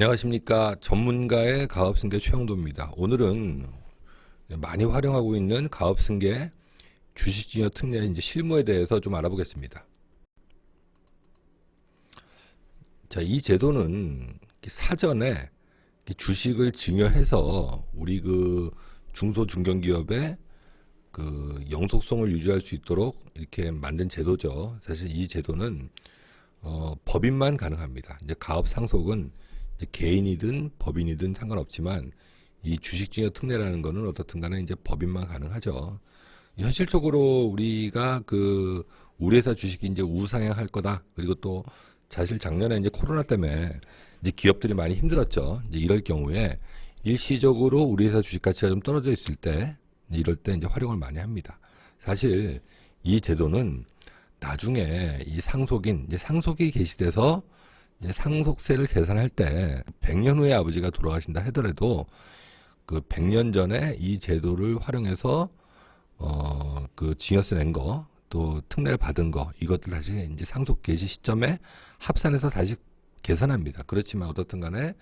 안녕하십니까 전문가의 가업승계 최영도입니다. 오늘은 많이 활용하고 있는 가업승계 주식증여 특례 이제 실무에 대해서 좀 알아보겠습니다. 자, 이 제도는 사전에 주식을 증여해서 우리 그 중소 중견기업의 그 영속성을 유지할 수 있도록 이렇게 만든 제도죠. 사실 이 제도는 어, 법인만 가능합니다. 이제 가업 상속은 개인이든 법인이든 상관없지만 이 주식증여 특례라는 거는 어떻든 간에 이제 법인만 가능하죠. 현실적으로 우리가 그 우리 회사 주식이 이제 우상향할 거다. 그리고 또 사실 작년에 이제 코로나 때문에 이제 기업들이 많이 힘들었죠. 이제 이럴 경우에 일시적으로 우리 회사 주식 가치가 좀 떨어져 있을 때 이럴 때 이제 활용을 많이 합니다. 사실 이 제도는 나중에 이 상속인 이제 상속이 개시돼서 이제 상속세를 계산할 때 100년 후에 아버지가 돌아가신다 하더라도 그 100년 전에 이 제도를 활용해서 어 그 증여세 낸 거 또 특례를 받은 거 이것들 다시 이제 상속 개시 시점에 합산해서 다시 계산합니다. 그렇지만 어떻든 간에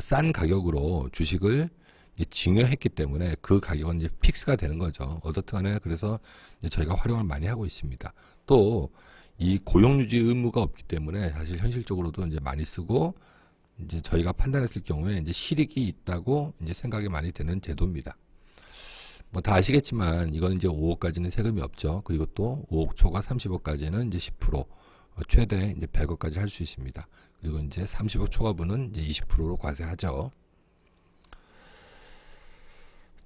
싼 가격으로 주식을 증여했기 때문에 그 가격은 이제 픽스가 되는 거죠. 어떻든 간에 그래서 저희가 활용을 많이 하고 있습니다. 또 이 고용 유지 의무가 없기 때문에 사실 현실적으로도 이제 많이 쓰고 이제 저희가 판단했을 경우에 이제 실익이 있다고 이제 생각이 많이 되는 제도입니다. 뭐 다 아시겠지만 이거는 이제 5억까지는 세금이 없죠. 그리고 또 5억 초과 30억까지는 이제 10% 어, 최대 이제 100억까지 할 수 있습니다. 그리고 이제 30억 초과분은 이제 20%로 과세하죠.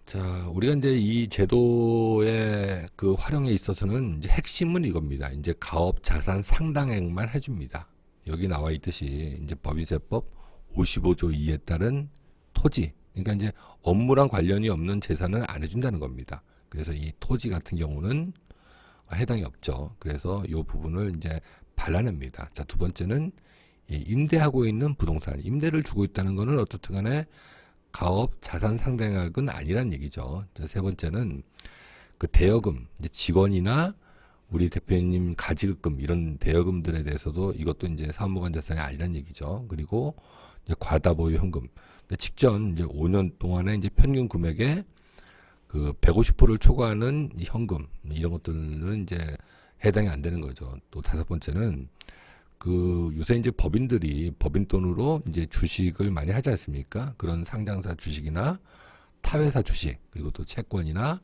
자, 우리가 이제 이 제도의 그 활용에 있어서는 이제 핵심은 이겁니다. 이제 가업 자산 상당액만 해줍니다. 여기 나와 있듯이 이제 법인세법 55조 2에 따른 토지, 그러니까 이제 업무랑 관련이 없는 재산은 안 해준다는 겁니다. 그래서 이 토지 같은 경우는 해당이 없죠. 그래서 이 부분을 이제 발라냅니다. 자, 두 번째는 이 임대하고 있는 부동산, 임대를 주고 있다는 거는 어떻든 간에 가업 자산 상당액은 아니란 얘기죠. 자, 세 번째는 그 대여금, 이제 직원이나 우리 대표님 가지급금 이런 대여금들에 대해서도 이것도 이제 사무관 자산이 아니란 얘기죠. 그리고 이제 과다 보유 현금. 직전 이제 5년 동안에 이제 평균 금액의 그 150%를 초과하는 이 현금 이런 것들은 이제 해당이 안 되는 거죠. 또 다섯 번째는 그 요새 이제 법인들이 법인 돈으로 이제 주식을 많이 하지 않습니까? 그런 상장사 주식이나 타회사 주식 그리고 또 채권이나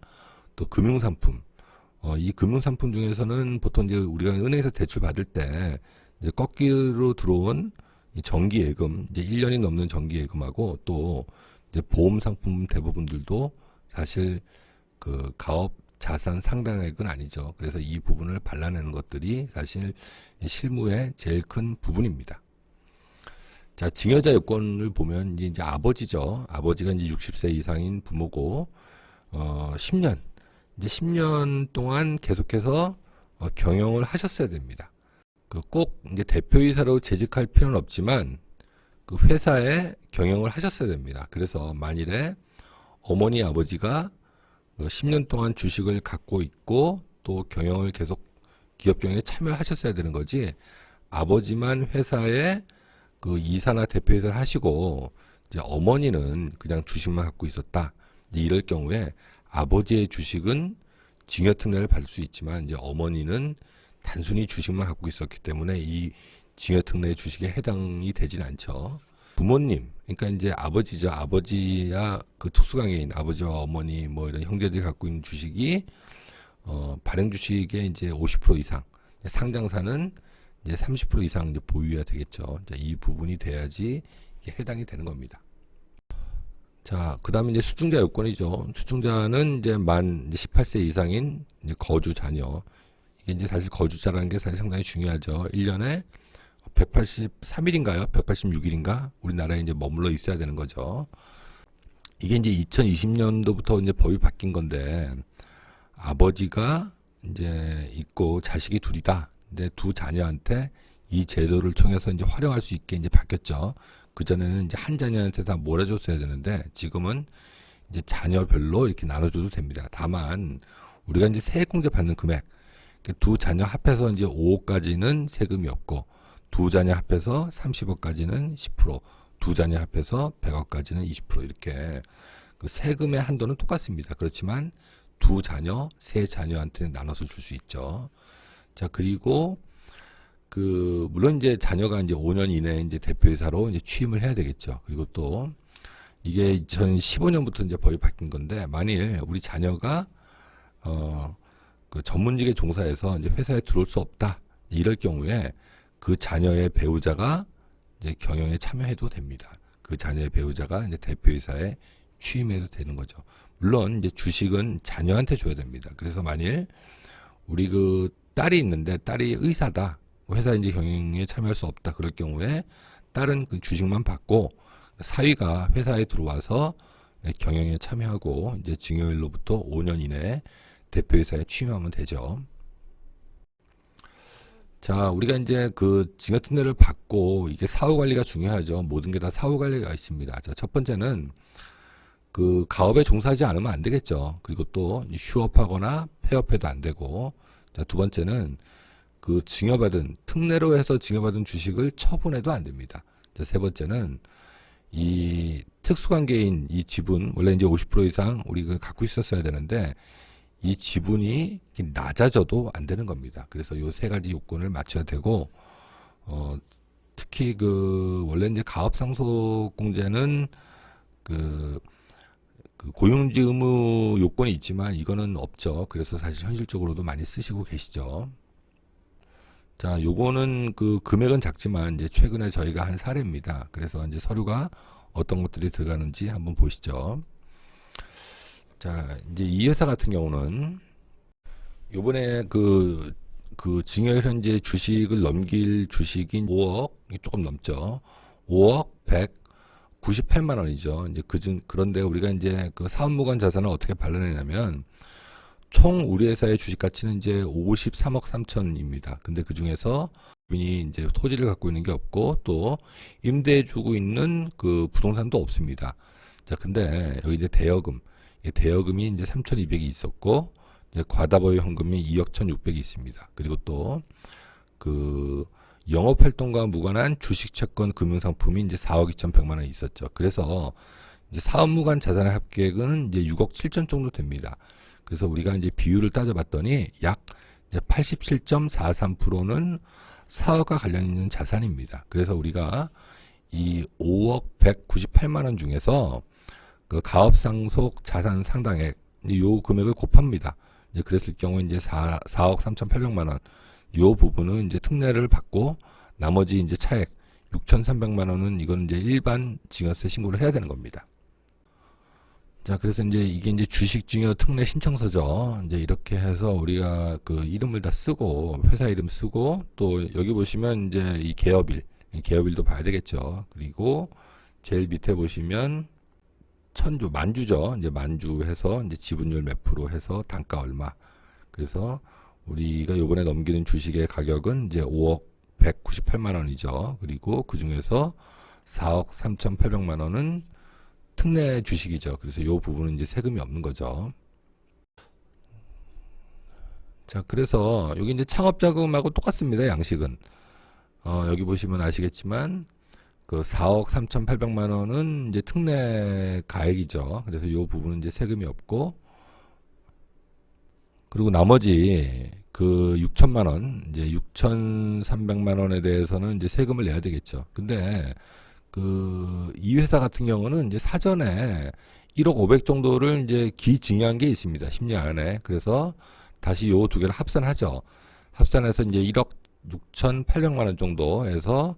또 금융상품 어, 이 금융상품 중에서는 보통 이제 우리가 은행에서 대출 받을 때 이제 꺾기로 들어온 이 정기예금 이제 1년이 넘는 정기예금하고 또 이제 보험 상품 대부분들도 사실 그 가업 자산 상당액은 아니죠. 그래서 이 부분을 발라내는 것들이 사실 이 실무의 제일 큰 부분입니다. 자, 증여자 요건을 보면 이제, 이제 아버지죠. 아버지가 이제 60세 이상인 부모고 어 10년 이제 10년 동안 계속해서 어, 경영을 하셨어야 됩니다. 그 꼭 이제 대표이사로 재직할 필요는 없지만 그 회사에 경영을 하셨어야 됩니다. 그래서 만일에 어머니 아버지가 그 10년 동안 주식을 갖고 있고 또 경영을 계속 기업 경영에 참여하셨어야 되는 거지 아버지만 회사에 그 이사나 대표이사를 하시고 이제 어머니는 그냥 주식만 갖고 있었다. 이럴 경우에 아버지의 주식은 증여특례를 받을 수 있지만 이제 어머니는 단순히 주식만 갖고 있었기 때문에 이 증여특례 주식에 해당이 되진 않죠. 부모님, 그러니까 이제 아버지죠. 아버지야 그 특수강해인 아버지와 어머니 뭐 이런 형제들이 갖고 있는 주식이 어 발행 주식의 이제 50% 이상, 상장사는 이제 30% 이상 이제 보유해야 되겠죠. 이제 이 부분이 돼야지 해당이 되는 겁니다. 자, 그 다음에 이제 수중자 요건이죠. 수중자는 이제 만 이제 18세 이상인 이제 거주 자녀. 이게 이제 사실 거주자라는 게 사실 상당히 중요하죠. 1년에 183일인가요? 186일인가? 우리나라에 이제 머물러 있어야 되는 거죠. 이게 이제 2020년도부터 이제 법이 바뀐 건데, 아버지가 이제 있고 자식이 둘이다. 근데 두 자녀한테 이 제도를 통해서 이제 활용할 수 있게 이제 바뀌었죠. 그 전에는 이제 한 자녀한테 다 몰아줬어야 되는데, 지금은 이제 자녀별로 이렇게 나눠줘도 됩니다. 다만, 우리가 이제 세액공제 받는 금액, 두 자녀 합해서 이제 5억까지는 세금이 없고, 두 자녀 합해서 30억까지는 10%, 두 자녀 합해서 100억까지는 20% 이렇게 그 세금의 한도는 똑같습니다. 그렇지만 두 자녀, 세 자녀한테 나눠서 줄 수 있죠. 자, 그리고 그 물론 이제 자녀가 이제 5년 이내에 이제 대표이사로 이제 취임을 해야 되겠죠. 그리고 또 이게 2015년부터 이제 법이 바뀐 건데 만일 우리 자녀가 어그 전문직에 종사해서 이제 회사에 들어올 수 없다 이럴 경우에 그 자녀의 배우자가 이제 경영에 참여해도 됩니다. 그 자녀의 배우자가 이제 대표이사에 취임해도 되는 거죠. 물론 이제 주식은 자녀한테 줘야 됩니다. 그래서 만일 우리 그 딸이 있는데 딸이 의사다. 회사 이제 경영에 참여할 수 없다. 그럴 경우에 딸은 그 주식만 받고 사위가 회사에 들어와서 경영에 참여하고 이제 증여일로부터 5년 이내에 대표이사에 취임하면 되죠. 자, 우리가 이제 그 증여 특례를 받고 이게 사후 관리가 중요하죠. 모든 게 다 사후 관리가 있습니다. 자, 첫 번째는 그 가업에 종사하지 않으면 안 되겠죠. 그리고 또 휴업하거나 폐업해도 안 되고. 자, 두 번째는 그 증여받은 특례로 해서 증여받은 주식을 처분해도 안 됩니다. 자, 세 번째는 이 특수관계인 이 지분 원래 이제 50% 이상 우리가 갖고 있었어야 되는데 이 지분이 낮아져도 안 되는 겁니다. 그래서 요 세 가지 요건을 맞춰야 되고 어 특히 그 원래 이제 가업 상속 공제는 그, 그 고용지 의무 요건이 있지만 이거는 없죠. 그래서 사실 현실적으로도 많이 쓰시고 계시죠. 자, 요거는 그 금액은 작지만 이제 최근에 저희가 한 사례입니다. 그래서 이제 서류가 어떤 것들이 들어가는지 한번 보시죠. 자, 이제 이 회사 같은 경우는 요번에 그, 그 증여 현재 주식을 넘길 주식이 5억, 조금 넘죠. 5억 198만 원이죠. 이제 그 중, 그런데 우리가 이제 그 사업무관 자산을 어떻게 발라내냐면 총 우리 회사의 주식 가치는 이제 53억 3천입니다. 근데 그 중에서 이 이제 토지를 갖고 있는 게 없고 또 임대해 주고 있는 그 부동산도 없습니다. 자, 근데 여기 이제 대여금, 이 대여금이 이제 3,200이 있었고 이제 과다보유 현금이 2억 1,600이 있습니다. 그리고 또 그 영업 활동과 무관한 주식 채권 금융 상품이 이제 4억 2,100만 원 있었죠. 그래서 이제 사업 무관 자산의 합계액은 이제 6억 7천 정도 됩니다. 그래서 우리가 이제 비율을 따져봤더니 약 87.43%는 사업과 관련 있는 자산입니다. 그래서 우리가 이 5억 198만 원 중에서 그 가업상속 자산 상당액 요 금액을 곱합니다. 이제 그랬을 경우 이제 4, 4억 3,800만 원. 요 부분은 이제 특례를 받고 나머지 이제 차액 6,300만 원은 이건 이제 일반 증여세 신고를 해야 되는 겁니다. 자, 그래서 이제 이게 이제 주식 증여 특례 신청서죠. 이제 이렇게 해서 우리가 그 이름을 다 쓰고 회사 이름 쓰고 또 여기 보시면 이제 이 개업일, 이 개업일도 봐야 되겠죠. 그리고 제일 밑에 보시면 천주, 만주죠. 이제 만주 해서 이제 지분율 몇 프로 해서 단가 얼마. 그래서 우리가 요번에 넘기는 주식의 가격은 이제 5억 198만 원이죠. 그리고 그 중에서 4억 3,800만 원은 특례 주식이죠. 그래서 이 부분은 이제 세금이 없는 거죠. 자, 그래서 여기 이제 창업 자금하고 똑같습니다. 양식은. 어, 여기 보시면 아시겠지만 그 4억 3,800만 원은 이제 특례 가액이죠. 그래서 이 부분은 이제 세금이 없고 그리고 나머지 그 6천만 원, 이제 6,300만 원에 대해서는 이제 세금을 내야 되겠죠. 근데 그 이 회사 같은 경우는 이제 사전에 1억 500 정도를 이제 기증여한 게 있습니다. 10년 안에. 그래서 다시 요 두 개를 합산하죠. 합산해서 이제 1억 6,800만 원 정도 해서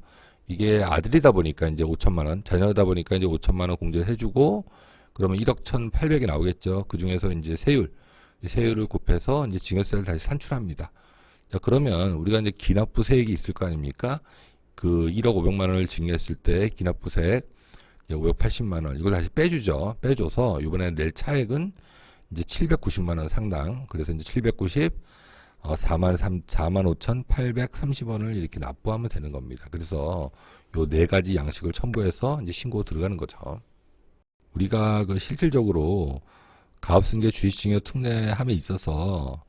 이게 아들이다 보니까 이제 5천만 원, 자녀다 보니까 이제 5천만 원 공제를 해주고 그러면 1억 1,800이 나오겠죠. 그 중에서 이제 세율, 세율을 곱해서 이제 증여세를 다시 산출합니다. 자, 그러면 우리가 이제 기납부 세액이 있을 거 아닙니까? 그 1억 500만 원을 증여했을 때 기납부 세액 580만 원 이걸 다시 빼주죠. 빼줘서 이번에 낼 차액은 이제 790만 원 상당. 그래서 이제 790 어, 4만 3 4만 5,830원을 이렇게 납부하면 되는 겁니다. 그래서 요 네 가지 양식을 첨부해서 이제 신고 들어가는 거죠. 우리가 그 실질적으로 가업승계 주식증여 특례함에 있어서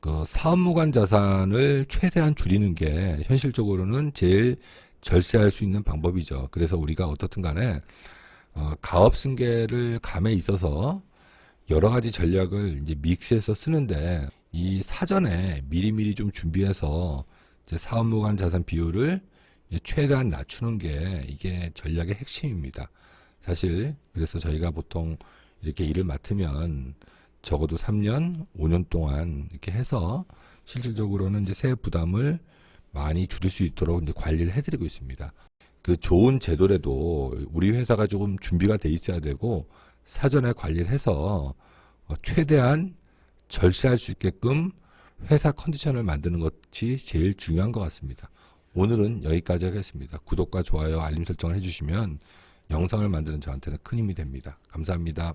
그 사업무관 자산을 최대한 줄이는 게 현실적으로는 제일 절세할 수 있는 방법이죠. 그래서 우리가 어떻든 간에 어, 가업 승계를 감에 있어서 여러 가지 전략을 이제 믹스해서 쓰는데 이 사전에 미리미리 좀 준비해서 이제 사업무관 자산 비율을 최대한 낮추는 게 이게 전략의 핵심입니다. 사실 그래서 저희가 보통 이렇게 일을 맡으면 적어도 3년, 5년 동안 이렇게 해서 실질적으로는 이제 세액 부담을 많이 줄일 수 있도록 이제 관리를 해드리고 있습니다. 그 좋은 제도라도 우리 회사가 조금 준비가 돼 있어야 되고 사전에 관리를 해서 어, 최대한 절세할 수 있게끔 회사 컨디션을 만드는 것이 제일 중요한 것 같습니다. 오늘은 여기까지 하겠습니다. 구독과 좋아요, 알림 설정을 해주시면 영상을 만드는 저한테는 큰 힘이 됩니다. 감사합니다.